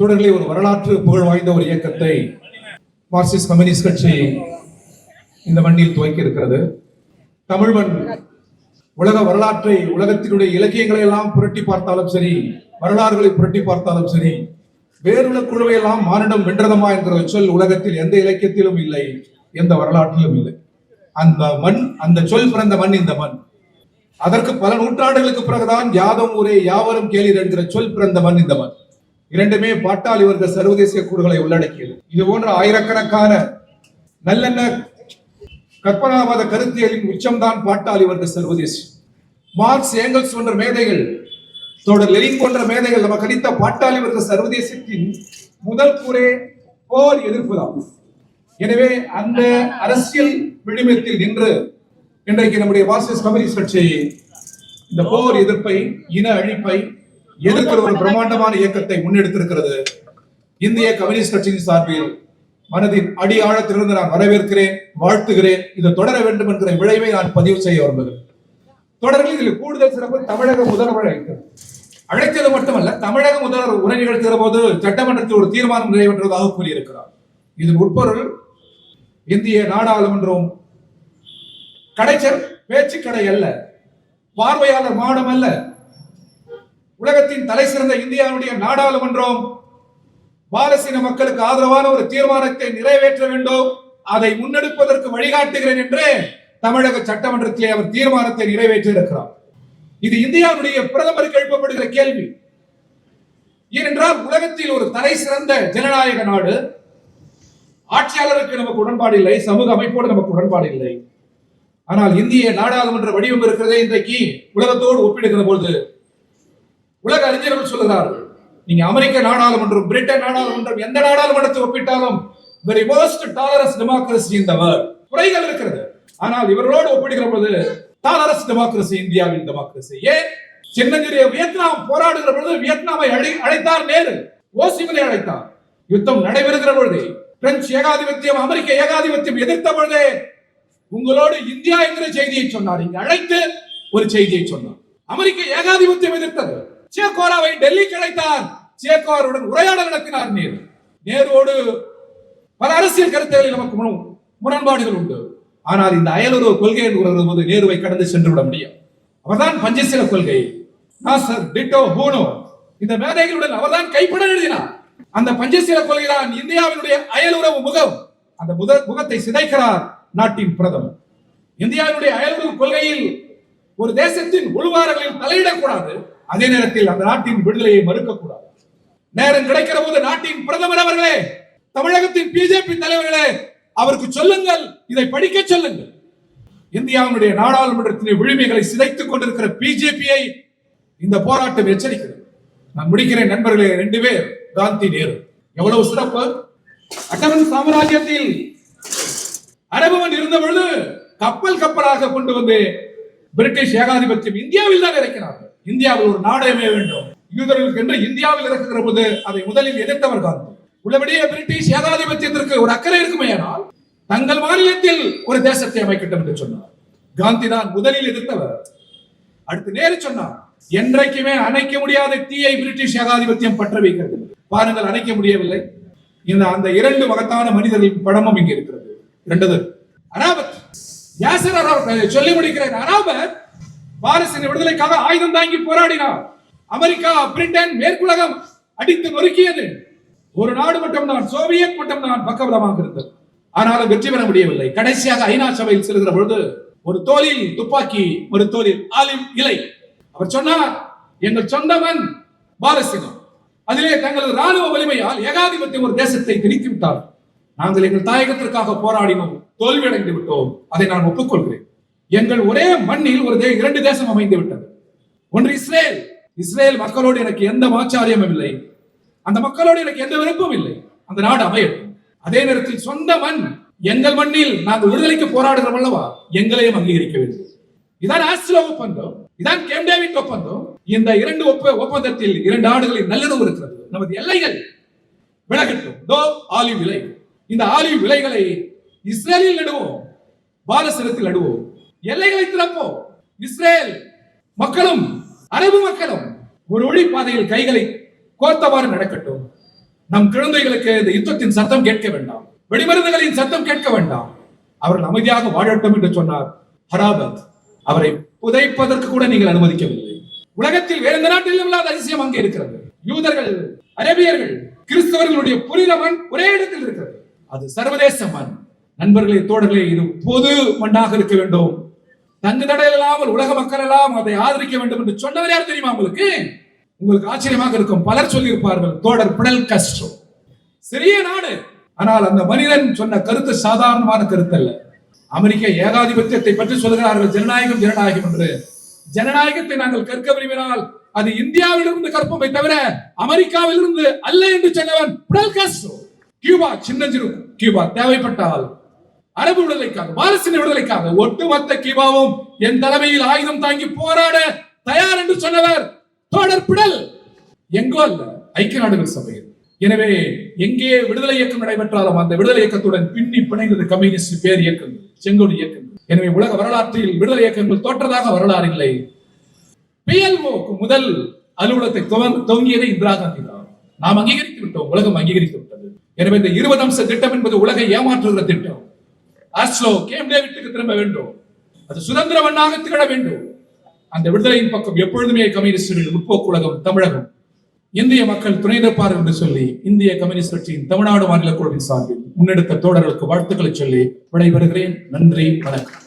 தொடர்களே ஒரு வரலாற்று புகழ் வாய்ந்த ஒரு இயக்கத்தை மார்க்சிஸ்ட் கம்யூனிஸ்ட் கட்சி இந்த மண்ணில் துவக்கி இருக்கிறது தமிழ் மண் உலக வரலாற்றை உலகத்தினுடைய இலக்கியங்களை எல்லாம் புரட்டி பார்த்தாலும் சரி வரலாறுகளை புரட்டி பார்த்தாலும் சரி வேறுள்ள குழுவை எல்லாம் மானிடம் வென்றதமா என்கிற சொல் உலகத்தில் எந்த இலக்கியத்திலும் இல்லை எந்த வரலாற்றிலும் இல்லை. அந்த மண் அந்த சொல் பிறந்த மண் இந்த மண். அதற்கு பல நூற்றாண்டுகளுக்கு பிறகுதான் யாதம் ஊரே யாவரும் கேளீர் என்கிற சொல் பிறந்த மண் இந்த மண். இரண்டுமே பாட்டாளி வர்க்க சர்வதேசிய கூறுகளை உள்ளடக்கியது. இது போன்ற ஆயிரக்கணக்கான நல்லெண்ண கற்பனாவாத கருத்தியலின் உச்சம்தான் பாட்டாளி வர்க்க சர்வதேசம் மார்க்ஸ் ஏங்கல்ஸ் போன்ற மேதைகள் தொடர் லெனின் போன்ற மேதைகள் நமக்கு அளித்த பாட்டாளி வர்க்க சர்வதேசத்தின் முதல் கூறே போர் எதிர்ப்புதான். எனவே அந்த அரசியல் விளிம்பத்தில் நின்று இன்றைக்கு நம்முடைய மார்க்சிஸ்ட் கம்யூனிஸ்ட் கட்சி இந்த போர் எதிர்ப்பை இன அழிப்பை எதிர்க்கிற ஒரு பிரம்மாண்டமான இயக்கத்தை முன்னெடுத்திருக்கிறது. இந்திய கம்யூனிஸ்ட் கட்சியின் சார்பில் மனதின் அடி ஆழத்திலிருந்து நான் வரவேற்கிறேன் வாழ்த்துகிறேன். இது தொடர வேண்டும் என்கிற விளைவை நான் பதிவு செய்ய விரும்புகிறேன். தொடரில் இதில் கூடுதல் சிறப்பு தமிழக முதல்வர் அழைத்தது அழைத்தது மட்டுமல்ல தமிழக முதல்வர் உரை நிகழ்த்துகிற போது சட்டமன்றத்தில் ஒரு தீர்மானம் நிறைவேற்றுவதாக கூறியிருக்கிறார். இதன் உட்பொருள் இந்திய நாடாளுமன்றம் கடைச்சல் பேச்சு கடை அல்ல பார்வையாளர் மாடம் அல்ல உலகத்தின் தலை சிறந்த இந்தியாவுடைய நாடாளுமன்றம் பாலஸ்தீன மக்களுக்கு ஆதரவான ஒரு தீர்மானத்தை நிறைவேற்ற வேண்டும். அதை முன்னெடுப்பதற்கு வழிகாட்டுகிறேன் என்று தமிழக சட்டமன்றத்திலே அவர் தீர்மானத்தை நிறைவேற்றி இருக்கிறார் இது இந்தியாவுடைய பிரதமருக்கு எழுப்பப்படுகிற கேள்வி. ஏனென்றால் உலகத்தில் ஒரு தலை சிறந்த ஜனநாயக நாடு. ஆட்சியாளருக்கு நமக்கு உடன்பாடு இல்லை சமூக அமைப்போடு நமக்கு உடன்பாடு இல்லை. ஆனால் இந்திய நாடாளுமன்ற வடிவம் இருக்கிறதே இன்றைக்கு உலகத்தோடு ஒப்பிடுகிற பொழுது உலக அறிஞர்கள் சொல்லுகிறார்கள் நீங்க அமெரிக்க நாடாளுமன்றம் பிரிட்டன் நாடாளுமன்றம் எந்த நாடாளுமன்றத்தை ஒப்பிட்டாலும் வெரி வேர்ஸ்ட் டாலரஸ் டெமோக்ரஸி இந்த வேர்ல்ட் குறைகள் இருக்கிறது. ஆனால் இவர்களோடு ஒப்பிடுகிற பொழுது டாலரஸ் டெமோக்ரஸி இந்தியாவின் டெமோக்ரஸி ஏன்? சின்னஞ்சிறிய வியட்நாம் போராடுகிற பொழுது வியட்நாமை அழை- அழைத்தார் நேரு. ஓசிமலை அழைத்தார். யுத்தம் நடைபெறுகிற பொழுது பிரெஞ்சு ஏகாதிபத்தியம் அமெரிக்க ஏகாதிபத்தியம் எதிர்த்த பொழுதே உங்களோடு இந்தியா என்கிற செய்தியை சொன்னார். இங்கு அழைத்து ஒரு செய்தியை சொன்னார். அமெரிக்க ஏகாதிபத்தியம் எதிர்த்தது. சேகோராவை டெல்லிக்கு அழைத்தார். சேகோருடன் உரையாடல் நடத்தினார் நேரு. நேருவோடு பல அரசியல் கருத்துகளில் நமக்கு முரண்பாடுகள் உண்டு. ஆனால் இந்த அயலுறவு கொள்கை என்று போது நேருவை கடந்து சென்று விட முடியும். அவர்தான் பஞ்சசீல கொள்கை. டிட்டோ இந்த மேதைகளுடன் அவர்தான் கைப்பட எழுதினார். அந்த பஞ்சசீல கொள்கை தான் இந்தியாவினுடைய அயலுறவு முகம். அந்த முத முகத்தை சிதைக்கிறார் நாட்டின் பிரதமர். இந்தியாவினுடைய அயலுறவு கொள்கையில் ஒரு தேசத்தின் உள்வாரங்களில் தலையிடக்கூடாது. அதே நேரத்தில் அந்த நாட்டின் விடுதலையை மறுக்கக்கூடாது. நேரம் கிடைக்கிற போது நாட்டின் பிரதமர் அவர்களே தமிழகத்தின் பிஜேபி தலைவர்களே அவருக்கு சொல்லுங்கள் இதை படிக்க சொல்லுங்கள். இந்தியாவினுடைய நாடாளுமன்றத்தின் விழுமைகளை சிதைத்துக் கொண்டிருக்கிற பிஜேபியை இந்த போராட்டம் எச்சரிக்கிறது. நான் முடிக்கிறேன் நண்பர்களே ரெண்டு பேர் காந்தி நேரு. எவ்வளவு சிறப்பு. அட்டவன் சாம்ராஜ்யத்தில் அரபவன் இருந்த பொழுது கப்பல் கப்பலாக கொண்டு வந்து பிரிட்டிஷ் ஏகாதிபத்தியம் இந்தியாவில் தான் இறக்கினார்கள். இந்தியாவில் ஒரு நாடகமே வேண்டும். யூதர்களுக்கு என்று இந்தியாவில் இறக்குகிற போது அதை முதலில் எதிர்த்தவர் காந்தி உள்ளபடியே பிரிட்டிஷ் ஏகாதிபத்தியத்திற்கு ஒரு அக்கறை இருக்குமேயானால் தங்கள் மாநிலத்தில் ஒரு தேசத்தை அமைக்கட்டும் என்று சொன்னார். காந்தி தான் முதலில் எதிர்த்தவர். அடுத்து நேரு சொன்னார் என்றைக்குமே அணைக்க முடியாத தீயை பிரிட்டிஷ் ஏகாதிபத்தியம் பற்ற வைக்கிறது. பாருங்கள் அணைக்க முடியவில்லை. இந்த அந்த இரண்டு மகத்தான மனிதர்களின் படமும் இங்கே இருக்கிறது. இரண்டது அராபத் யாசர் சொல்லி முடிக்கிறேன். அராபத் வாரிசின் விடுதலைக்காக ஆயுதம் தாங்கி போராடினார். அமெரிக்கா பிரிட்டன் மேற்குலகம் அடித்து நொறுக்கியது. ஒரு நாடு மட்டும் தான் சோவியத் மட்டும் தான் பக்கபலமாக இருந்தது. ஆனாலும் வெற்றி பெற முடியவில்லை. கடைசியாக ஐநா சபையில் செல்கிற பொழுது ஒரு தோலில் துப்பாக்கி ஒரு தோலில் ஆலிம் இலை. அவர் சொன்னார் எங்கள் சொந்தமன் மண் அதிலே தங்களது ராணுவ வலிமையால் ஏகாதிபத்தியம் ஒரு தேசத்தை திணித்து விட்டார். நாங்கள் எங்கள் தாயகத்திற்காக போராடினோம் தோல்வி அடைந்து விட்டோம். அதை நான் ஒப்புக்கொள்கிறேன். எங்கள் ஒரே மண்ணில் ஒரு தே- இரண்டு தேசம் அமைந்து விட்டது. ஒன்று இஸ்ரேல். இஸ்ரேல் மக்களோடு எனக்கு எந்த மாச்சாரியமும் இல்லை. அந்த மக்களோடு எனக்கு எந்த விருப்பம் இல்லை. அந்த நாடு அமையட்டும். அதே நேரத்தில் சொந்த மண். எங்கள் மண்ணில் நாங்கள் விடுதலைக்கு போராடுகிறோம் அல்லவா? எங்களையும் அங்கீகரிக்க வேண்டும். இதான் ஆஸ்திரோ ஒப்பந்தம். இதான் கேம் டேவிட் ஒப்பந்தம். இந்த இரண்டு ஒப்ப ஒப்பந்தத்தில் இரண்டு நாடுகளின் நல்லுறவு இருக்கிறது. நமது எல்லைகள் விலகட்டும். தோ ஆலிவ் விலை இந்த ஆலிவ் விலைகளை இஸ்ரேலில் நடுவோம் பாலஸ்தீனத்தில் நடுவோம். எல்லைகளை திறப்போம். இஸ்ரேல் மக்களும் அரபு மக்களும் ஒரு ஒளி பாதையில் கைகளை கோர்த்தவாறு நடக்கட்டும். நம் குழந்தைகளுக்கு இந்த யுத்தத்தின் சத்தம் கேட்க வேண்டாம். வெடிமருந்துகளின் சத்தம் கேட்க வேண்டாம். அவர்கள் அமைதியாக வாழட்டும் என்று சொன்னார். ஹராபத் அவரை புதைப்பதற்கு கூட நீங்கள் அனுமதிக்கவில்லை. உலகத்தில் வேற எந்த நாட்டிலும் இல்லாத அதிசயம் அங்கே இருக்கிறது. யூதர்கள் அரேபியர்கள் கிறிஸ்தவர்களுடைய புனித ஒரே இடத்தில் இருக்கிறது. அது சர்வதேச மண். நண்பர்களே தோழர்களே இது பொது மண்ணாக இருக்க வேண்டும். தங்கு தடை இல்லாமல் உலக மக்கள் எல்லாம் அதை ஆதரிக்க வேண்டும் என்று சொன்னவர் யார் தெரியுமா உங்களுக்கு? உங்களுக்கு ஆச்சரியமாக இருக்கும். பலர் சொல்லியிருப்பார்கள் தோழர் பிடல் கஷ்டம் சிறிய நாடு ஆனால் அந்த மனிதன் சொன்ன கருத்து சாதாரணமான கருத்து அல்ல அமெரிக்க ஏகாதிபத்தியத்தை பற்றி சொல்கிறார்கள் ஜனநாயகம் ஜனநாயகம் என்று. ஜனநாயகத்தை நாங்கள் கற்க விரும்பினால் அது இந்தியாவிலிருந்து கற்போமே தவிர அமெரிக்காவிலிருந்து அல்ல என்று சொன்னவன் பிடல் கஷ்டம் கியூபா சின்னஞ்சிறு கியூபா தேவைப்பட்டால் அரபு விடுதலைக்காக பாலஸ்தீன விடுதலைக்காக ஒட்டுமொத்த கியூபாவும் என் தலைமையில் ஆயுதம் தாங்கி போராட தயார் என்று சொன்னவர் தொடர் பிடல். எங்கோ அல்ல ஐக்கிய நாடுகள் சபையில். எனவே எங்கே விடுதலை இயக்கம் நடைபெற்றாலும் அந்த விடுதலை இயக்கத்துடன் பின்னி பிணைந்தது கம்யூனிஸ்ட் பேர் இயக்கம் செங்கோடு இயக்கம். எனவே உலக வரலாற்றில் விடுதலை இயக்கங்கள் தோற்றதாக வரலாறு இல்லை. PLO முதல் அலுவலகத்தை துவங்க- துவங்கியதை இந்திரா காந்தி தான். நாம் அங்கீகரித்து விட்டோம் உலகம் அங்கீகரித்து விட்டோம் எனவே இந்த இருபது அம்ச திட்டம் என்பது உலகை ஏமாற்றுகிற திட்டம். ஆஸ்லோ கேம் டேவிட்டுக்கு திரும்ப வேண்டும். அது சுதந்திர மண்ணாக திகழ வேண்டும். அந்த விடுதலையின் பக்கம் எப்பொழுதுமே கம்யூனிஸ்டுகள் முற்போக்கு உலகம் தமிழகம். இந்திய மக்கள் துணை நிற்பார்கள் என்று சொல்லி இந்திய கம்யூனிஸ்ட் கட்சியின் தமிழ்நாடு மாநில குழுவின் சார்பில் முன்னெடுத்த தோழர்களுக்கு வாழ்த்துக்களை சொல்லி விடைபெறுகிறேன். நன்றி வணக்கம்.